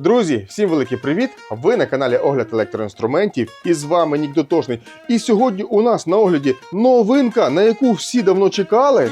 Друзі, всім великий привіт! Ви на каналі Огляд електроінструментів і з вами Нік Дотошний. І сьогодні у нас на огляді новинка, на яку всі давно чекали.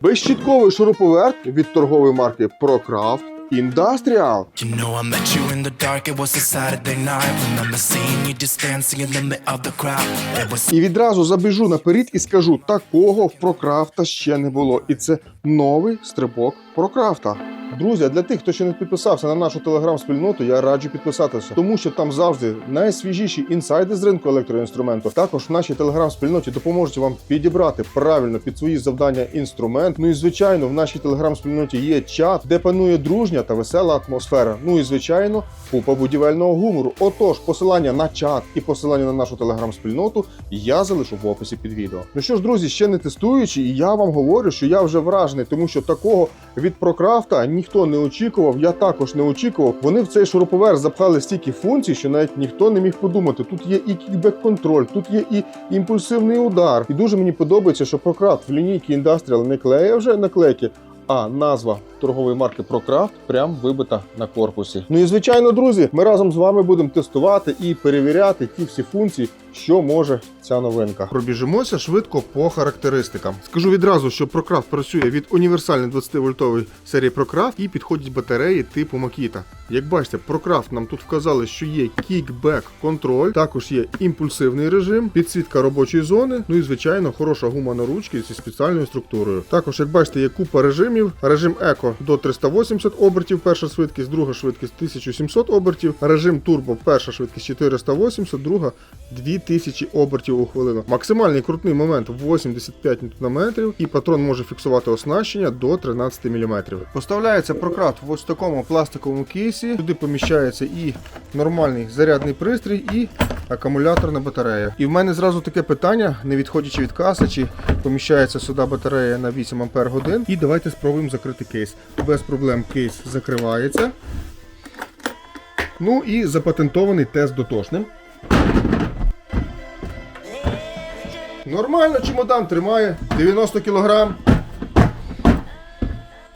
Безщітковий шуруповерт від торгової марки ProCraft Industrial. You know I met you in the dark, it was a Saturday night When I'm seeing you just dancing in the middle of the crowd It was І відразу забіжу наперед і скажу, такого в ProCraft ще не було. І це новий стрибок ProCraft. Друзі, для тих, хто ще не підписався на нашу телеграм-спільноту, я раджу підписатися, тому що там завжди найсвіжіші інсайди з ринку електроінструменту. Також в нашій телеграм-спільноті допоможуть вам підібрати правильно під свої завдання інструмент. Ну і звичайно, в нашій телеграм-спільноті є чат, де панує дружня та весела атмосфера. Ну і звичайно, купа будівельного гумору. Отож, посилання на чат і посилання на нашу телеграм-спільноту я залишу в описі під відео. Ну що ж, друзі, ще не тестуючи, я вам говорю, що я вже вражений, тому що такого від Прокрафта ніхто не очікував. Я також не очікував. Вони в цей шуруповерт запхали стільки функцій, що навіть ніхто не міг подумати. Тут є і кікбек-контроль, тут є і імпульсивний удар. І дуже мені подобається, що прократ в лінійці Industrial не клеє вже наклейки. А назва торгової марки ProCraft прям вибита на корпусі. Ну і звичайно, друзі, ми разом з вами будемо тестувати і перевіряти ті всі функції, що може ця новинка. Пробіжимося швидко по характеристикам. Скажу відразу, що ProCraft працює від універсальної 20-вольтової серії ProCraft і підходять батареї типу Makita. Як бачите, ProCraft нам тут вказали, що є кікбек контроль, також є імпульсивний режим, підсвітка робочої зони. Ну і звичайно, хороша гума на ручки зі спеціальною структурою. Також, як бачите, є купа режимів. Режим Еко до 380 обертів, перша швидкість, друга швидкість 1700 обертів. Режим Турбо, перша швидкість 480, друга 2000 обертів у хвилину. Максимальний крутний момент 85 Нм і патрон може фіксувати оснащення до 13 мм. Поставляється прократ в ось такому пластиковому кейсі. Туди поміщається і нормальний зарядний пристрій, і акумуляторна батарея. І в мене зразу таке питання, не відходячи від каси, чи поміщається сюди батарея на 8 Ампер годин. І давайте спробуємо закрити кейс. Без проблем кейс закривається. Ну і запатентований тест дотошним. Нормально чемодан тримає 90 кг.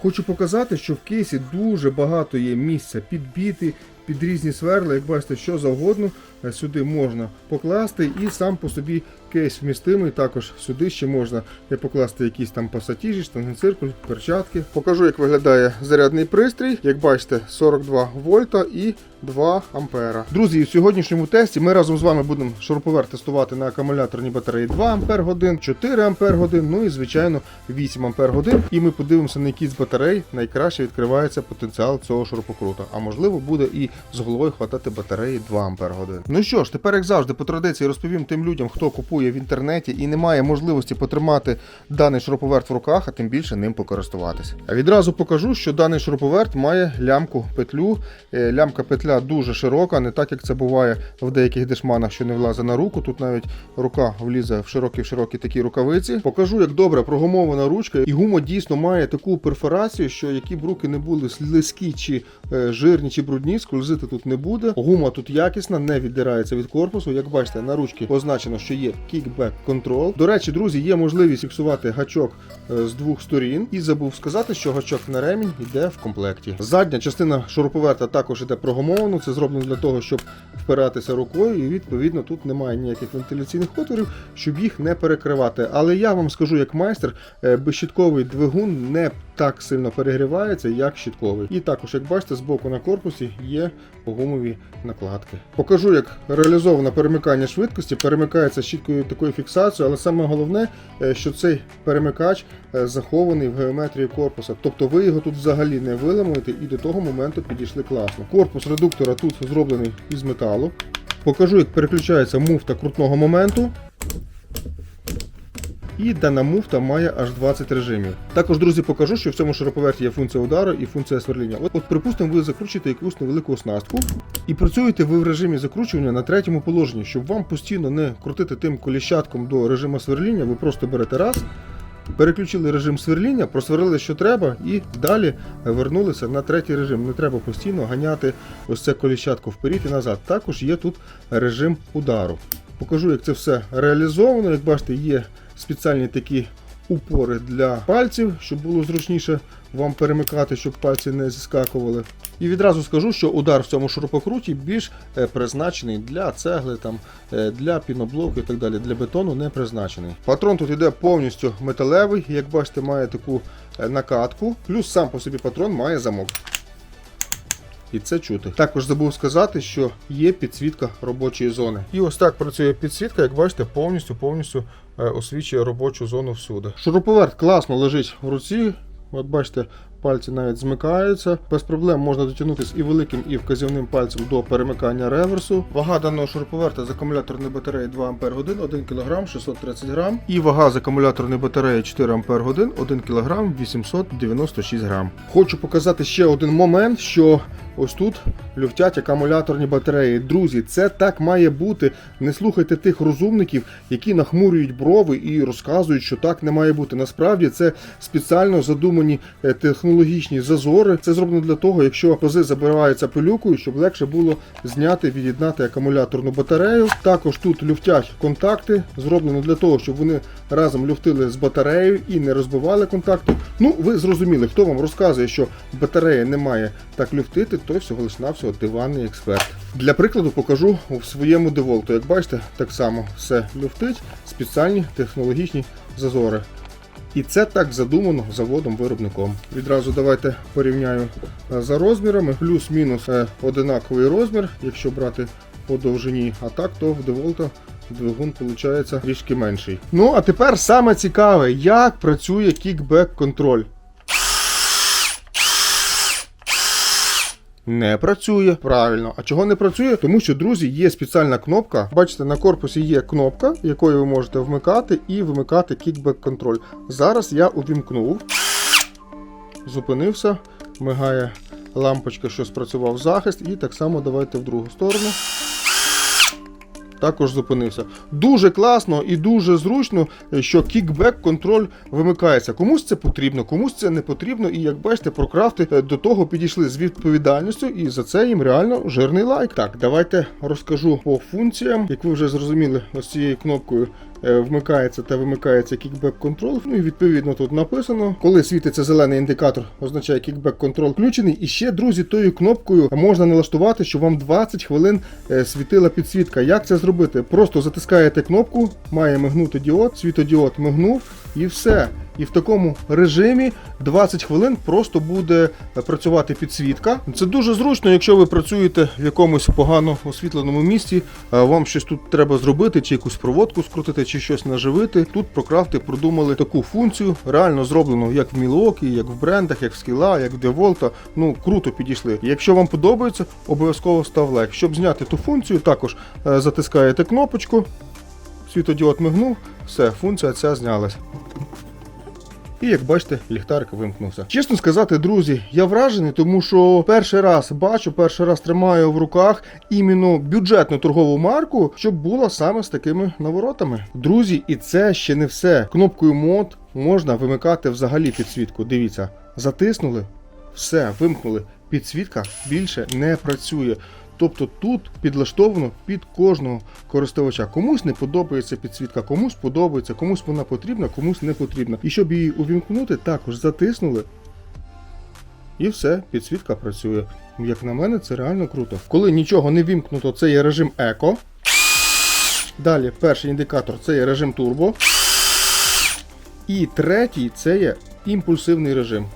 Хочу показати, що в кейсі дуже багато є місця підбіти під різні сверла, як бачите, що завгодно сюди можна покласти, і сам по собі кейс вмістимий. Також сюди ще можна е, покласти якісь там пасатіжі, штангенциркуль, перчатки. Покажу, як виглядає зарядний пристрій. Як бачите, 42 вольта і 2 ампера. Друзі, в сьогоднішньому тесті ми разом з вами будемо шуруповерт тестувати на акумуляторній батареї 2 ампер годин, 4 ампер годин, ну і звичайно 8 ампер годин. І ми подивимося, на які з батарей найкраще відкривається потенціал цього шурупокрута. А можливо буде і з головою хватати батареї 2 ампер годин. Ну що ж, тепер як завжди, по традиції розповім тим людям, хто купує в інтернеті і не має можливості потримати даний шуруповерт в руках, а тим більше ним покористуватися. А відразу покажу, що даний шуруповерт має лямку петлю. Е, Лямка петля дуже широка, не так як це буває в деяких дешманах, що не влазить на руку. Тут навіть рука влізе в широкі в широкі такі рукавиці. Покажу, як добре прогумована ручка, і гума дійсно має таку перфорацію, що які б руки не були слизькі чи е, жирні, чи брудні, скользити тут не буде. Гума тут якісна, не віддирається від корпусу. Як бачите, на ручці позначено, що є кікбек контрол. До речі, друзі, є можливість фіксувати гачок е, з двох сторін. І забув сказати, що гачок на ремінь йде в комплекті. Задня частина шуруповерта також іде прогумовано. Це зроблено для того, щоб впиратися рукою, і відповідно тут немає ніяких вентиляційних отворів, щоб їх не перекривати. Але я вам скажу, як майстер, е, безщітковий двигун не так сильно перегрівається, як щітковий. І також, як бачите, збоку на корпусі є гумові накладки. Покажу, як реалізовано перемикання швидкості. Перемикається щіткою такою фіксацією, але саме головне, е, що цей перемикач е, захований в геометрії корпуса. Тобто ви його тут взагалі не виламуєте і до того моменту підійшли класно. Корпус редуктора тут зроблений із металу. Покажу, як переключається муфта крутного моменту. І дана муфта має аж 20 режимів. Також, друзі, покажу, що в цьому шуруповерті є функція удару і функція сверління. От, от припустимо, ви закручуєте якусь невелику оснастку і працюєте ви в режимі закручування на третьому положенні, щоб вам постійно не крутити тим коліщатком до режиму сверління, ви просто берете раз. Переключили режим сверління, просверлили, що треба, і далі вернулися на третій режим. Не треба постійно ганяти ось це коліщатко вперед і назад. Також є тут режим удару. Покажу, як це все реалізовано. Як бачите, є спеціальні такі упори для пальців, щоб було зручніше вам перемикати, щоб пальці не зіскакували. І відразу скажу, що удар в цьому шурупокруті більш е, призначений для цегли, там, е, для піноблоку і так далі. Для бетону не призначений. Патрон тут іде повністю металевий, як бачите, має таку е, накатку, плюс сам по собі патрон має замок. І це чути. Також забув сказати, що є підсвітка робочої зони. І ось так працює підсвітка, як бачите, повністю повністю освічує робочу зону всюди. Шуруповерт класно лежить в руці. От бачите, пальці навіть змикаються. Без проблем можна дотягнутися і великим, і вказівним пальцем до перемикання реверсу. Вага даного шуруповерта з акумуляторної батареї 2 Ах 1 кг 630 г. І вага з акумуляторної батареї 4 Ах 1 кг 896 г. Хочу показати ще один момент, що ось тут люфтять акумуляторні батареї. Друзі, це так має бути. Не слухайте тих розумників, які нахмурюють брови і розказують, що так не має бути. Насправді це спеціально задумані е, технологічні зазори. Це зроблено для того, якщо кози забиваються пилюкою, щоб легше було зняти, від'єднати акумуляторну батарею. Також тут люфтять контакти, зроблено для того, щоб вони разом люфтили з батареєю і не розбивали контакти. Ну, ви зрозуміли, хто вам розказує, що батарея не має так люфтити, той всього лиш навсього диванний експерт. Для прикладу покажу у своєму деволту. Як бачите, так само все люфтить, спеціальні технологічні зазори. І це так задумано заводом-виробником. Відразу давайте порівняю е, за розмірами. Плюс-мінус е, одинаковий розмір, якщо брати по довжині, а так, то в деволта двигун виходить трішки менший. Ну, а тепер саме цікаве, як працює кікбек контроль. Не працює. Правильно. А чого не працює? Тому що, друзі, є спеціальна кнопка. Бачите, на корпусі є кнопка, якою ви можете вмикати і вимикати кікбек контроль. Зараз я увімкнув. Зупинився, мигає лампочка, що спрацював захист, і так само давайте в другу сторону. Також зупинився. Дуже класно і дуже зручно, що кікбек контроль вимикається. Комусь це потрібно, комусь це не потрібно. І як бачите, прокрафти е, до того підійшли з відповідальністю, і за це їм реально жирний лайк. Так, давайте розкажу по функціям. Як ви вже зрозуміли, ось цією кнопкою е, вмикається та вимикається кікбек контрол. Ну і відповідно тут написано, коли світиться зелений індикатор, означає кікбек контрол включений. І ще, друзі, тою кнопкою можна налаштувати, щоб вам 20 хвилин е, світила підсвітка. Як це зробити? Просто затискаєте кнопку, має мигнути діод, світодіод мигнув і все. І в такому режимі 20 хвилин просто буде е, працювати підсвітка. Це дуже зручно, якщо ви працюєте в якомусь погано освітленому місці, е, вам щось тут треба зробити, чи якусь проводку скрутити, чи щось наживити. Тут прокрафти продумали таку функцію, реально зроблено як в Milwaukee, як в брендах, як в Скіла, як в Деволта. Ну круто підійшли. Якщо вам подобається, обов'язково став лайк. Щоб зняти ту функцію, також е, затискаєте кнопочку, світодіод мигнув, все, функція ця знялась. І як бачите, ліхтарик вимкнувся. Чесно сказати, друзі, я вражений, тому що перший раз бачу, перший раз тримаю в руках іменно бюджетну торгову марку, щоб була саме з такими наворотами. Друзі, і це ще не все. Кнопкою мод можна вимикати взагалі підсвітку. Дивіться, затиснули, все, вимкнули. Підсвітка більше не працює. Тобто тут підлаштовано під кожного користувача. Комусь не подобається підсвітка, комусь подобається, комусь вона потрібна, комусь не потрібна. І щоб її увімкнути, також затиснули. І все, підсвітка працює. Як на мене, це реально круто. Коли нічого не вімкнуто, це є режим еко. Далі перший індикатор це є режим турбо. І третій це є імпульсивний режим.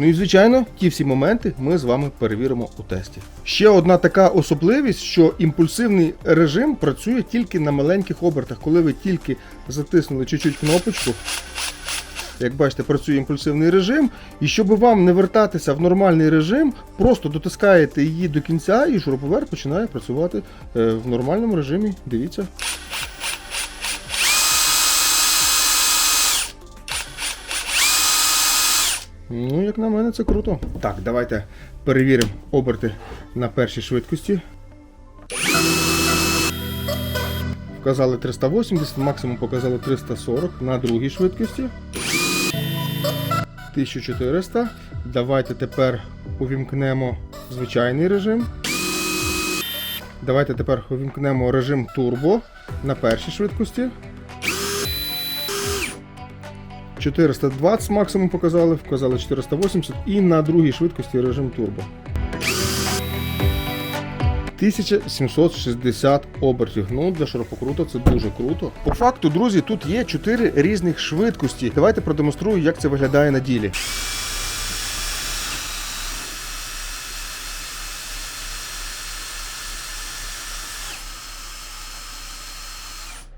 Ну і звичайно, ті всі моменти ми з вами перевіримо у тесті. Ще одна така особливість, що імпульсивний режим працює тільки на маленьких обертах, коли ви тільки затиснули чуть-чуть кнопочку. Як бачите, працює імпульсивний режим, і щоб вам не вертатися в нормальний режим, просто дотискаєте її до кінця, і шуруповерт починає працювати е, в нормальному режимі. Дивіться. Ну, як на мене, це круто. Так, давайте перевіримо оберти на першій швидкості. Вказали 380, максимум показали 340 на другій швидкості. 1400. Давайте тепер увімкнемо звичайний режим. Давайте тепер увімкнемо режим турбо на першій швидкості. 420 максимум показали, вказали 480 і на другій швидкості режим турбо. 1760 обертів. Ну, для ширококрута це дуже круто. По факту, друзі, тут є 4 різних швидкості. Давайте продемонструю, як це виглядає на ділі.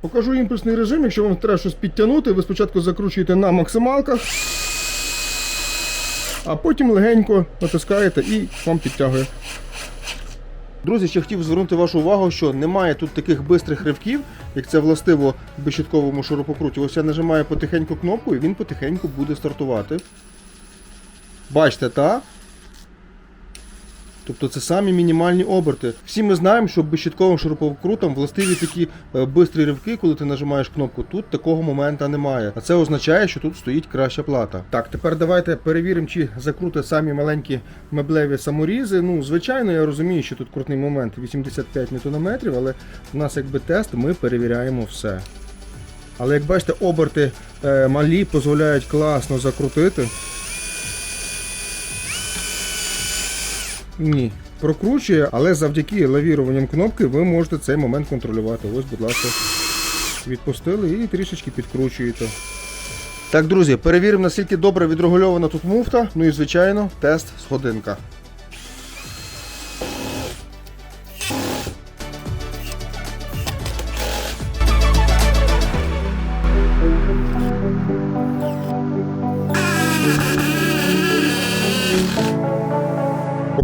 Покажу імпульсний режим. Якщо вам треба щось підтягнути, ви спочатку закручуєте на максималках, а потім легенько натискаєте і вам підтягує. Друзі, ще хотів звернути вашу увагу, що немає тут таких бистрих ривків, як це властиво безщитковому шурупокруті. Ось я нажимаю потихеньку кнопку і він потихеньку буде стартувати. Бачите, та? Тобто це самі мінімальні оберти. Всі ми знаємо, що безщитковим шурупокрутам властиві такі е, бистрі ривки, коли ти нажимаєш кнопку. Тут такого моменту немає. А це означає, що тут стоїть краща плата. Так, тепер давайте перевіримо, чи закрути самі маленькі меблеві саморізи. Ну, звичайно, я розумію, що тут крутний момент 85 Нм, але у нас якби тест, ми перевіряємо все. Але як бачите, оберти е, малі дозволяють класно закрутити. Ні, прокручує, але завдяки лавіруванням кнопки ви можете цей момент контролювати. Ось, будь ласка, відпустили і трішечки підкручуєте. Так, друзі, перевіримо, наскільки добре відрегульована тут муфта. Ну і звичайно, тест сходинка.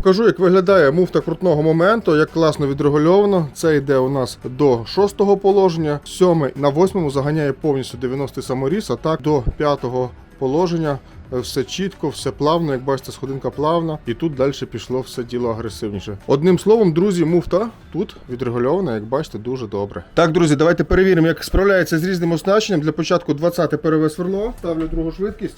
Покажу, як виглядає муфта крутного моменту, як класно відрегульовано. Це йде у нас до шостого положення, сьомий на восьмому заганяє повністю 90 саморіз, а так до п'ятого положення. Все чітко, все плавно, як бачите, сходинка плавна, і тут далі пішло все діло агресивніше. Одним словом, друзі, муфта тут відрегульована, як бачите, дуже добре. Так, друзі, давайте перевіримо, як справляється з різним оснащенням. Для початку 20 переве сверло, ставлю другу швидкість.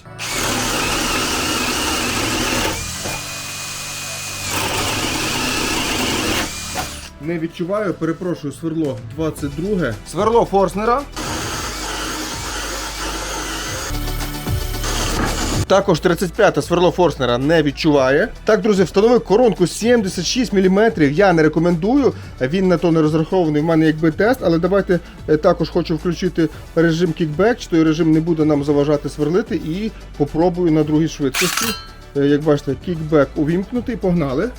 Не відчуваю, перепрошую, сверло 22. Сверло Форснера. Також 35 сверло Форснера не відчуває. Так, друзі, встановив коронку 76 мм. Я не рекомендую. Він на то не розрахований. В мене якби тест, але давайте е, також хочу включити режим кікбек, чи той режим не буде нам заважати сверлити. І попробую на другій швидкості. Е, Як бачите, кікбек увімкнутий, погнали.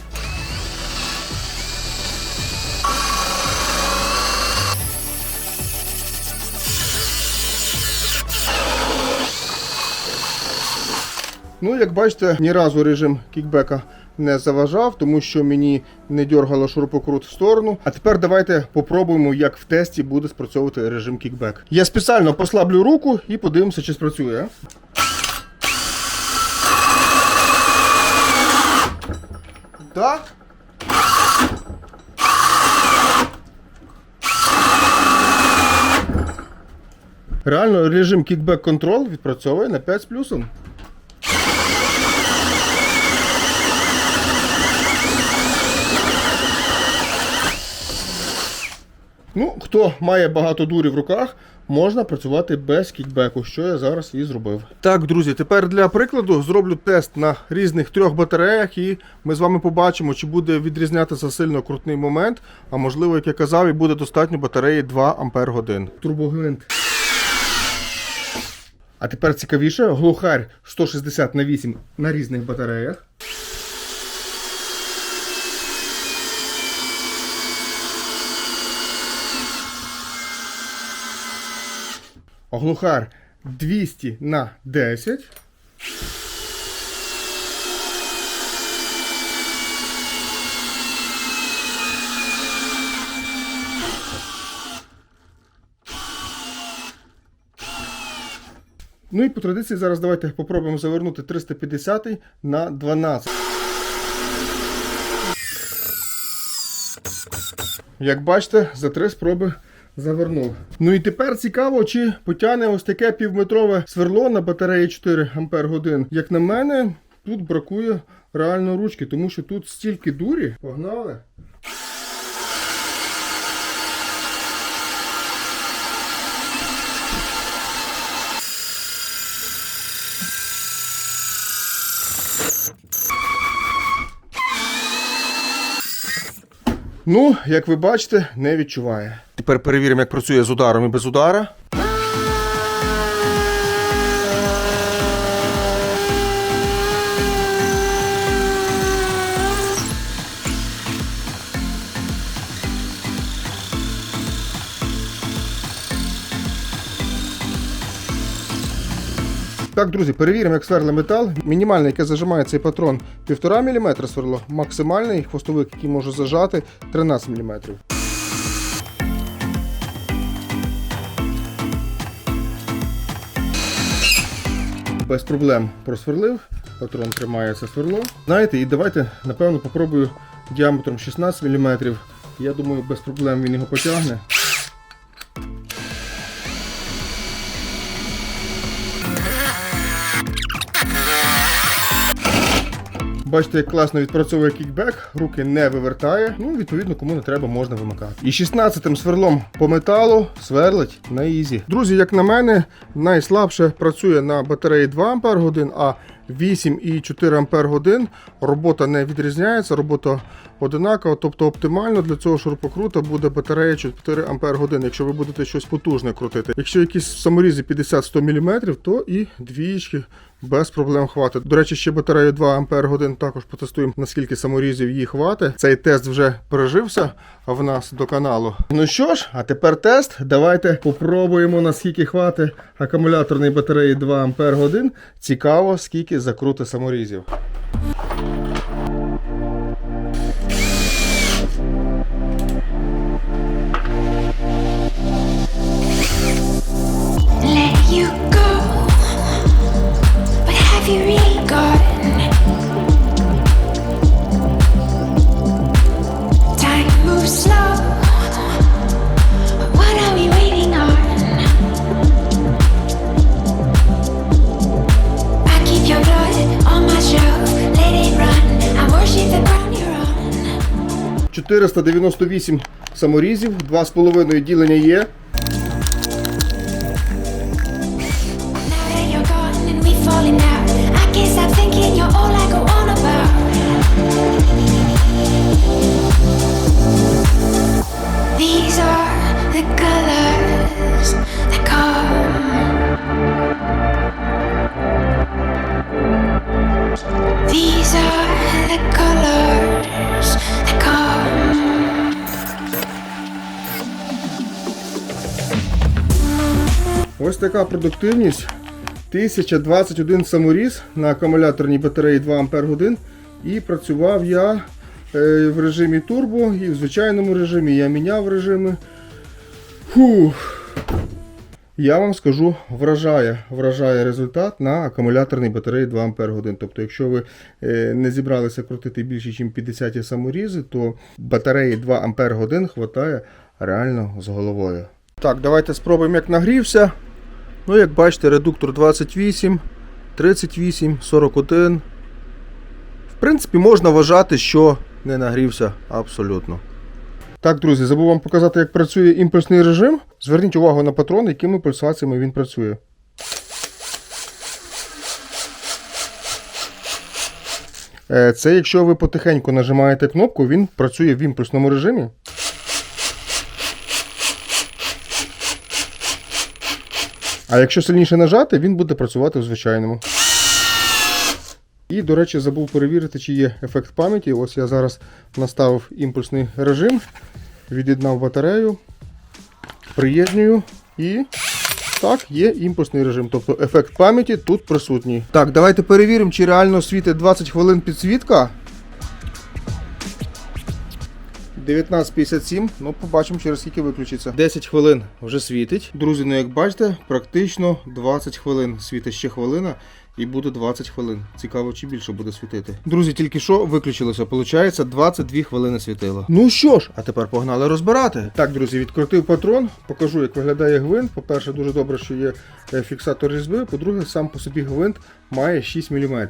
Ну, як бачите, ні разу режим кікбека не заважав, тому що мені не дергало шурупокрут в сторону. А тепер давайте попробуємо, як в тесті буде спрацьовувати режим кікбек. Я спеціально послаблю руку і подивимося, чи спрацює. Так. Реально режим кікбек контрол відпрацьовує на 5 з плюсом. Ну, хто має багато дурі в руках, можна працювати без кікбеку, що я зараз і зробив. Так, друзі, тепер для прикладу зроблю тест на різних трьох батареях, і ми з вами побачимо, чи буде відрізнятися сильно крутний момент, а можливо, як я казав, і буде достатньо батареї 2 Ампер годин. Турбогвинт. А тепер цікавіше, глухарь 160 на 8 на різних батареях. Глухар 200 на 10. Ну і по традиції зараз давайте попробуємо завернути 350 на 12. Як бачите, за три спроби завернув. Ну і тепер цікаво, чи потягне ось таке півметрове сверло на батареї 4 Ампер годин. Як на мене, тут бракує реально ручки, тому що тут стільки дурі. Погнали. Ну, як ви бачите, не відчуває. Тепер перевіримо, як працює з ударом і без удара. Так, друзі, перевіримо, як сверли метал. Мінімальне, яке зажимає цей патрон 1,5 мм сверло, максимальний хвостовик, який може зажати 13 мм. Без проблем просверлив, патрон тримає це сверло. Знаєте, і давайте, напевно, попробую діаметром 16 мм. Я думаю, без проблем він його потягне. Бачите, як класно відпрацьовує кікбек, руки не вивертає. Ну, відповідно, кому не треба, можна вимикати. І 16-м сверлом по металу сверлить на ізі. Друзі, як на мене, найслабше працює на батареї 2 Ах, а 8,4 годин. робота не відрізняється, робота одинакова, тобто оптимально для цього шурупокрута буде батарея 4 Ах, якщо ви будете щось потужне крутити. Якщо якісь саморізи 50-100 мм, то і двієчки без проблем хватить. До речі, ще батарею 2 Ах також потестуємо, наскільки саморізів її хватить. Цей тест вже пережився в нас до каналу. Ну що ж, а тепер тест. Давайте попробуємо, наскільки хватить акумуляторної батареї 2 Ах. Цікаво, скільки закрути саморізів. 498 саморізів, 2,5 ділення є. Ось така продуктивність. 1021 саморіз на акумуляторній батареї 2 Ах. І працював я е, в режимі турбо і в звичайному режимі. Я міняв режими. Фух. Я вам скажу, вражає, вражає результат на акумуляторній батареї 2 Ах. Тобто, якщо ви е, не зібралися крутити більше, ніж 50 саморізи, то батареї 2 Ах хватає реально з головою. Так, давайте спробуємо, як нагрівся. Ну, як бачите, редуктор 28, 38, 41. В принципі, можна вважати, що не нагрівся абсолютно. Так, друзі, забув вам показати, як працює імпульсний режим. Зверніть увагу на патрон, якими пульсаціями він працює. Е, Це якщо ви потихеньку нажимаєте кнопку, він працює в імпульсному режимі. А якщо сильніше нажати, він буде працювати в звичайному. І, до речі, забув перевірити, чи є ефект пам'яті. Ось я зараз наставив імпульсний режим, від'єднав батарею, приєднюю і. Так, є імпульсний режим, тобто ефект пам'яті тут присутній. Так, давайте перевіримо, чи реально світить 20 хвилин підсвітка. 19.57, ну побачимо через скільки виключиться. 10 хвилин вже світить. Друзі, ну як бачите, практично 20 хвилин. Світить ще хвилина і буде 20 хвилин. Цікаво, чи більше буде світити. Друзі, тільки що виключилося. Получається 22 хвилини світило. Ну що ж, а тепер погнали розбирати. Так, друзі, відкрутив патрон, покажу, як виглядає гвинт. По-перше, дуже добре, що є е, фіксатор різьби. По-друге, сам по собі гвинт має 6 мм.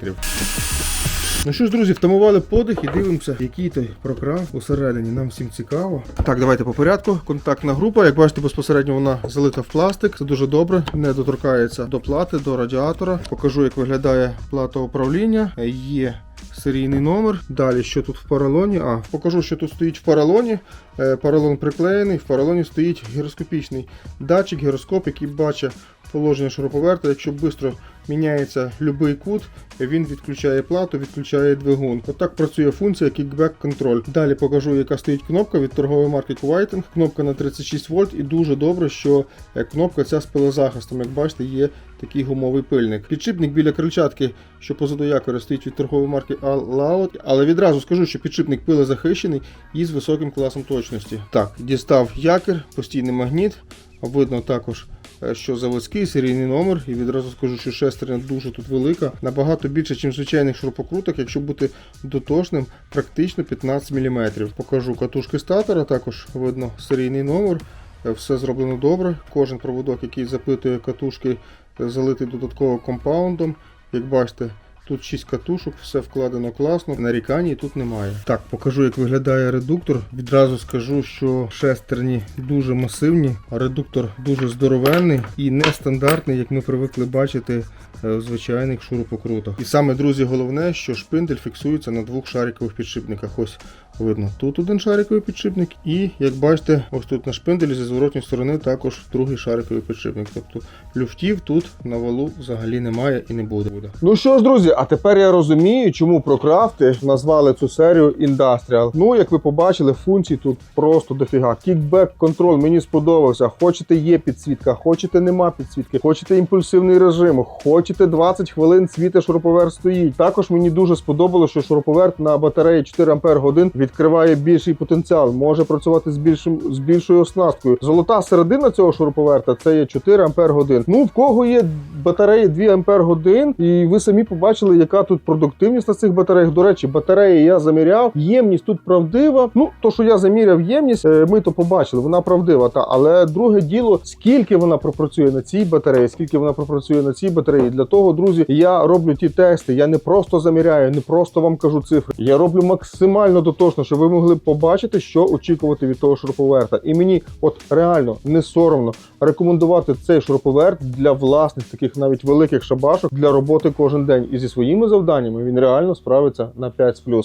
Ну що ж, друзі, втамували подих і дивимося, який той прокрав усередині. Нам всім цікаво. Так, давайте по порядку. Контактна група. Як бачите, безпосередньо вона залита в пластик. Це дуже добре. Не доторкається до плати, до радіатора. Покажу, як виглядає плата управління. Є серійний номер. Далі, що тут в поролоні? А, покажу, що тут стоїть в поролоні. Е, Поролон приклеєний, в поролоні стоїть гіроскопічний датчик, гіроскоп, який бачить положення шуруповерта. Якщо швидко міняється будь-який кут, він відключає плату, відключає двигун. Отак працює функція Kickback Control. Далі покажу, яка стоїть кнопка від торгової марки Kuwaiting. Кнопка на 36 вольт і дуже добре, що е, кнопка ця з пилозахистом. Як бачите, є такий гумовий пильник. Підшипник біля крильчатки, що позаду якоря стоїть від торгової марки All Але відразу скажу, що підшипник пилозахищений і з високим класом точності. Так, дістав якір, постійний магніт. Видно також що заводський серійний номер, і відразу скажу, що шестерня дуже тут велика, набагато більше, ніж звичайних шурупокруток, якщо бути дотошним, практично 15 мм. Покажу катушки статора, також видно серійний номер. Е, Все зроблено добре. Кожен проводок, який запитує катушки, е, залитий додатково компаундом. Як бачите, Тут 6 катушок, все вкладено класно, нарікань тут немає. Так, покажу, як виглядає редуктор. Відразу скажу, що шестерні дуже масивні, а редуктор дуже здоровенний і нестандартний, як ми привикли бачити в звичайних шурупокрутах. І саме, друзі, головне, що шпиндель фіксується на двох шарикових підшипниках. Ось видно, тут один шариковий підшипник, і як бачите, ось тут на шпинделі зі зворотньої сторони також другий шариковий підшипник. Тобто люфтів тут на валу взагалі немає і не буде. Ну що ж, друзі, а тепер я розумію, чому прокрафти назвали цю серію Industrial. Ну, як ви побачили, функцій тут просто дофіга. Кікбек контроль мені сподобався. Хочете є підсвітка, хочете нема підсвітки, хочете імпульсивний режим, хочете 20 хвилин світи шуруповерт стоїть. Також мені дуже сподобалося, що шуруповерт на батареї 4 Ампер годин відкриває більший потенціал, може працювати з більшим з більшою оснасткою. Золота середина цього шуруповерта це є 4 Ампер годин. Ну в кого є батареї 2 Ампер годин, і ви самі побачили, яка тут продуктивність на цих батареях. До речі, батареї я заміряв. Ємність тут правдива. Ну то, що я заміряв ємність, е, ми то побачили. Вона правдива. Та але друге діло, скільки вона пропрацює на цій батареї, скільки вона пропрацює на цій батареї. Для того, друзі, я роблю ті тести. Я не просто заміряю, не просто вам кажу цифри. Я роблю максимально дотошно, щоб ви могли побачити, що очікувати від того шуруповерта. І мені, от реально, не соромно рекомендувати цей шуруповерт для власних таких навіть великих шабашок для роботи кожен день. І зі своїми завданнями він реально справиться на 5 з плюсом.